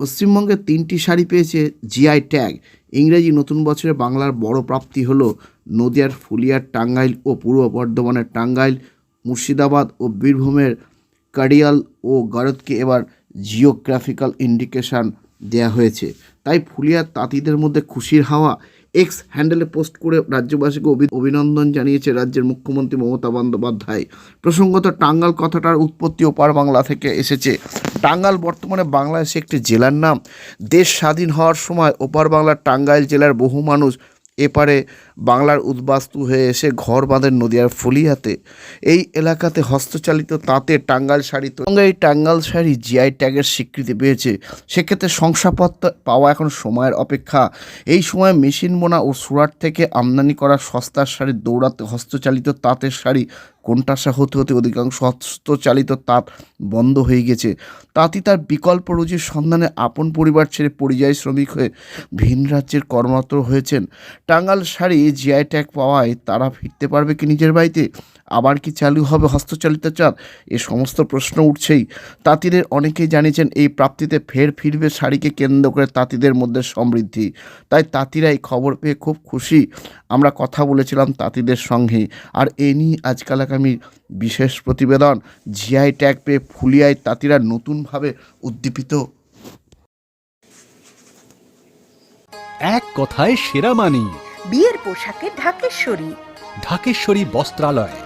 পশ্চিমবঙ্গে তিনটি শাড়ি পেয়েছে জিআই ট্যাগ ইংরেজি নতুন বছরে বাংলার বড় প্রাপ্তি হলো নদিয়ার ফুলিয়ার টাঙ্গাইল ও পূর্ব বর্ধমানের টাঙ্গাইল, মুর্শিদাবাদ ও বীরভূমের কাডিয়াল ও গারদকে এবার জিওগ্রাফিক্যাল ইন্ডিকেশন দেয়া হয়েছে। তাই ফুলিয়ার তাঁতিদের মধ্যে খুশির হাওয়া এক্স হ্যান্ডেলে পোস্ট করে রাজ্যবাসীকে অভি- অভিনন্দন জানিয়েছে রাজ্যের মুখ্যমন্ত্রী মমতা বন্দ্যোপাধ্যায়। প্রসঙ্গত, টাঙ্গাল কথাটার উৎপত্তি ওপার বাংলা থেকে এসেছে। টাঙ্গাল বর্তমানে বাংলাদেশে একটি জেলার নাম। দেশ স্বাধীন হওয়ার সময় ওপার বাংলার টাঙ্গাইল জেলার বহু মানুষ এপারে বাংলার উদ্বাস্তু হয়ে এসে ঘর বাঁধেন নদীয়ার ফলিয়াতে। এই এলাকাতে হস্তচালিত তাঁতে টাঙ্গাল শাড়ি তো এই টাঙ্গাল শাড়ি জিআই ট্যাগের স্বীকৃতি পেয়েছে। সেক্ষেত্রে শংসাপত্র পাওয়া এখন সময়ের অপেক্ষা। এই সময় মেশিন বোনা ও সুরাট থেকে আমদানি করা সস্তার শাড়ি দৌড়াতে হস্তচালিত তাঁতের শাড়ি কোনটাসা হতে হতে অধিকাংশ হস্তচালিত তাঁত বন্ধ হয়ে গেছে। তাঁতি তার বিকল্প রুজির সন্ধানে আপন পরিবার ছেড়ে পরিযায়ী শ্রমিক হয়ে ভিন রাজ্যের কর্মরত হয়েছেন। টাঙ্গাল শাড়ি জিআই ট্যাগ পাওয়ায় তারা ফিরতে পারবে কি নিজের বাড়িতে? আবার কি চালু হবে হস্তচালিত চাঁদ? এ সমস্ত প্রশ্ন উঠছেই। তাঁতিদের অনেকেই জানিয়েছেন এই প্রাপ্তিতে ফের ফিরবে শাড়িকে কেন্দ্র করে তাঁতিদের মধ্যে সমৃদ্ধি। তাই তাঁতিরা এই খবর পেয়ে খুব খুশি। আমরা কথা বলেছিলাম তাঁতিদের সঙ্গে আর এ নিয়ে আজকাল আগামী বিশেষ প্রতিবেদন জিআই ট্যাগ পেয়ে ফুলিয়ায় তাঁতিরা নতুনভাবে উদ্দীপিত। এক কথায় সেরা মানি। বিয়ের পোশাকে ঢাকেশ্বরী। ঢাকেশ্বরী বস্ত্রালয়।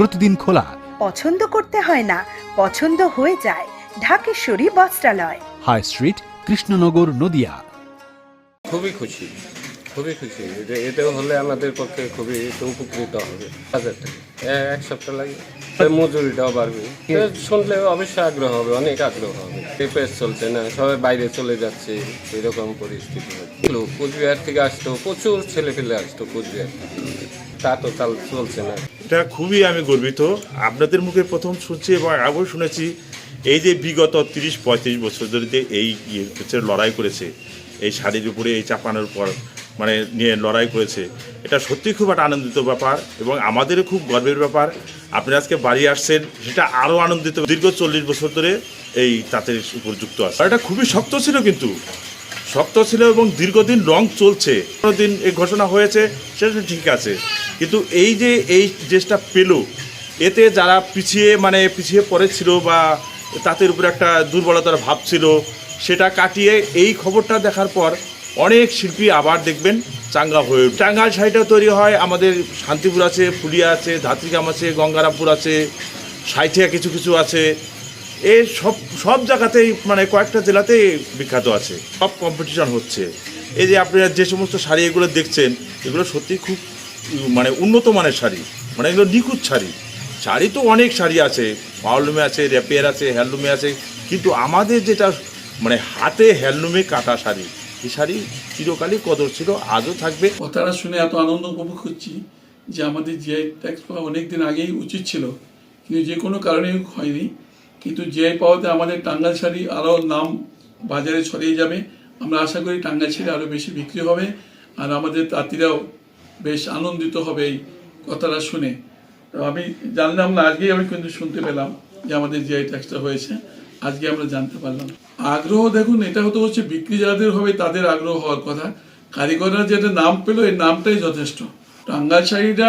প্রতিদিন খোলা। পছন্দ করতে হয় না পছন্দ হয়ে যায়। ঢাকেশ্বরী বস্ত্রালয়। High street Krishnanagar Nadia. খুবই খুশি খুবই খুশি। এটা এটা হলে আমাদের পক্ষে খুবই উপকৃত হবে। হাজার টাকা। এক সপ্তাহ লাগে। মজুরিটাও বাড়বে। শুনলে অবশ্যই আগ্রহ হবে অনেক আগ্রহ হবে। রিপেয়ার চলছে না সবাই বাইরে চলে যাচ্ছে এরকম পরিস্থিতি। হচ্ছে কুচবিহার থেকে আসতো প্রচুর ছেলে পেলে আসতো কুচবিহার থেকে। তা তো তাল চলছে না। এটা খুবই আমি গর্বিত। আপনাদের মুখে প্রথম শুনছি এবং আগেও শুনেছি, এই যে বিগত তিরিশ, পঁয়ত্রিশ বছর ধরে এই ইয়ে হচ্ছে, লড়াই করেছে, এই শাড়ির উপরে এই চাপানোর পর মানে নিয়ে লড়াই করেছে, এটা সত্যি খুব একটা আনন্দিত ব্যাপার এবং আমাদেরও খুব গর্বের ব্যাপার। আপনি আজকে বাড়ি আসছেন, সেটা আরও আনন্দিত। দীর্ঘ চল্লিশ বছর ধরে এই তাঁতের উপর যুক্ত আছে এটা খুবই শক্ত ছিল কিন্তু শক্ত ছিল এবং দীর্ঘদিন রং চলছে। দিন এই ঘোষণা হয়েছে, সেটা ঠিক আছে। কিন্তু এই যে, এই দেশটা পেল, এতে যারা পিছিয়ে মানে পিছিয়ে পড়েছিল বা তাদের উপরে একটা দুর্বলতার ভাব ছিল, সেটা কাটিয়ে এই খবরটা দেখার পর অনেক শিল্পী আবার দেখবেন চাঙ্গা হয়ে। টাঙ্গাল শাড়িটা তৈরি হয়, আমাদের শান্তিপুর আছে ফুলিয়া আছে, ধাত্রিগ্রাম আছে, গঙ্গারামপুর আছে, সাইথিয়া কিছু কিছু আছে। এ সব সব জায়গাতেই মানে কয়েকটা জেলাতেই বিখ্যাত আছে। সব কম্পিটিশন হচ্ছে। এই যে আপনারা যে সমস্ত শাড়ি এগুলো দেখছেন, এগুলো সত্যি খুব মানে উন্নত মানের শাড়ি। মানে এগুলো নিখুঁত শাড়ি। শাড়ি তো অনেক শাড়ি আছে। পাওয়ারলুমে আছে র্যাপিয়ার আছে, হ্যান্ডলুমে আছে। কিন্তু আমাদের যেটা মানে হাতে হ্যান্ডলুমে কাটা শাড়ি এই শাড়ি চিরকালই কদর ছিল, আজও থাকবে। কথাটা শুনে এত আনন্দ উপভোগ করছি যে আমাদের জিআই ট্যাক্স পাওয়া অনেক দিন আগেই উচিত ছিল। কিন্তু যে কোনো কারণে হয়নি। কিন্তু জিআই পাওয়াতে আমাদের টাঙ্গাল শাড়ি আরও নাম বাজারে ছড়িয়ে যাবে, আমরা আশা করি টাঙ্গাল শাড়ি আরও বেশি বিক্রি হবে। আর আমাদের তাঁতিরাও বেশ আনন্দিত হবে এই কথাটা শুনে। তো আমি জানলাম না, আজকেই আমি কিন্তু শুনতে পেলাম যে আমাদের জিআই ট্যাক্সটা হয়েছে, আজকে আমরা জানতে পারলাম। আগ্রহ দেখুন, এটা হতো হচ্ছে বিক্রি যাদের হবে তাদের আগ্রহ হওয়ার কথা। কারিগররা যেটা নাম পেল এই নামটাই যথেষ্ট। টাঙ্গাল শাড়িটা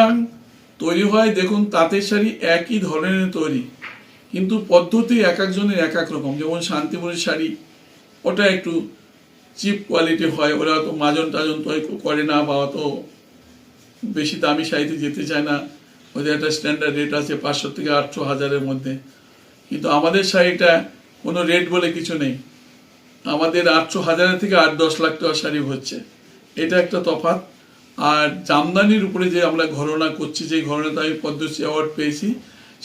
তৈরি হয়, দেখুন, তাঁতের শাড়ি একই ধরনের তৈরি। কিন্তু পদ্ধতি এক একজনের এক এক রকম। যেমন শান্তিপুরের শাড়ি, ওটা একটু চিপ কোয়ালিটি হয়, ওরা তো মাজন টাজন তৈরি করে না, বা অত বেশি দামি শাড়িতে যেতে চায় না। ওদের একটা স্ট্যান্ডার্ড রেট আছে পাঁচশো থেকে আটশো হাজারের মধ্যে। কিন্তু আমাদের শাড়িটা কোনো রেট বলে কিছু নেই। আমাদের আটশো হাজারের থেকে আট দশ লাখ টাকা শাড়ি হচ্ছে। এটা একটা তফাৎ। আর জামদানির উপরে যে আমরা ঘরনা করছি, যে ঘরনাতে আমি পদ্মশ্রী অ্যাওয়ার্ড পেয়েছি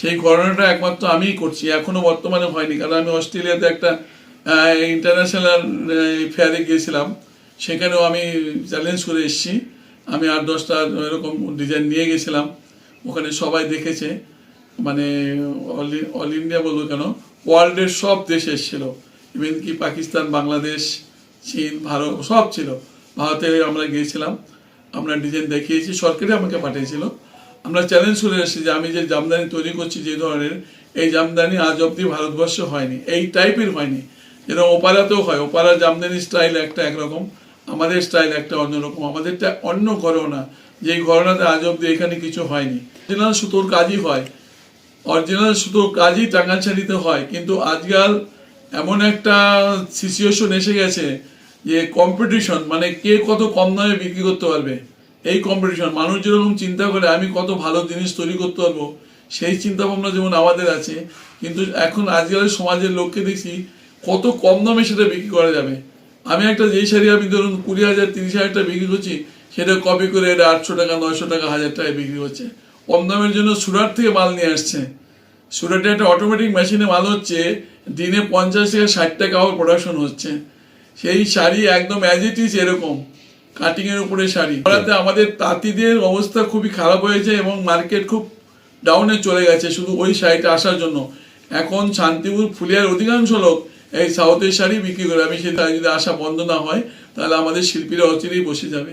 সেই ঘরনাটা একমাত্র আমিই করছি, এখনও বর্তমানে হয়নি, কারণ আমি অস্ট্রেলিয়াতে একটা ইন্টারন্যাশনাল ফেয়ারে গিয়েছিলাম, সেখানেও আমি চ্যালেঞ্জ করে এসেছি, আমি আট দশটা এরকম ডিজাইন নিয়ে গেছিলাম, ওখানে সবাই দেখেছে মানে অল ইন্ডিয়া বলব কেন ওয়ার্ল্ডের সব দেশ এসেছিল ইভেন কি পাকিস্তান, বাংলাদেশ, চীন, ভারত, সব ছিল, ভারতে আমরা গিয়েছিলাম, আমরা ডিজাইন দেখিয়েছি, সরকারই আমাকে পাঠিয়েছিল আমরা চ্যালেঞ্জ করে এসেছি যে আমি যে জামদানি তৈরি করছি যে ধরনের, এই জামদানি আজ অব্দি ভারতবর্ষে হয়নি, এই টাইপের হয়নি। যেরকম ওপারাতেও হয় ওপারা জামদানি স্টাইল একটা একরকম, আমাদের স্টাইল একটা অন্যরকম, আমাদেরটা অন্য ঘরনা যেই ঘরনাতে আজ অব্দি এখানে কিছু হয়নি। অরিজিনাল সুতোর কাজই হয় অরিজিনাল সুতোর কাজই টাঙ্গাল শাড়িতে হয়, কিন্তু আজকাল এমন একটা সিচুয়েশন এসে গেছে যে কম্পিটিশন মানে কে কত কম দামে বিক্রি করতে পারবে। এই কম্পিটিশন মানুষ যেরকম চিন্তা করে, আমি কত ভালো জিনিস তৈরি করতে পারব, সেই চিন্তা ভাবনা যেমন আমাদের আছে, কিন্তু এখন আজকালের সমাজের লোককে দেখছি, কত কম দামে সেটা বিক্রি করা যাবে। আমি একটা যেই শাড়ি আমি ধরুন কুড়ি হাজার, তিরিশ হাজার টাকা বিক্রি করছি, সেটা কপি করে এটা আটশো টাকা, নয়শো টাকা, হাজার টাকায় বিক্রি হচ্ছে। কম দামের জন্য সুরাট থেকে মাল নিয়ে আসছে। সুরাটে একটা অটোমেটিক মেশিনে মাল হচ্ছে, দিনে পঞ্চাশ থেকে ষাট টাকা আবার প্রোডাকশন হচ্ছে। সেই শাড়ি একদম অ্যাজ ইট ইজ এরকম। কাটিং এর উপরে শাড়ি। ওরাতে আমাদের তাঁতিদের অবস্থা খুবই খারাপ হয়েছে এবং মার্কেট খুব ডাউনে চলে গেছে শুধু ওই শাড়িটা আসার জন্য। এখন শান্তিপুর ফুলিয়ার অধিকাংশ লোক এই সাউথের শাড়ি বিক্রি করে। আমি সেটা যদি আসা বন্ধ না হয়, তাহলে আমাদের শিল্পীরা অচিরেই বসে যাবে।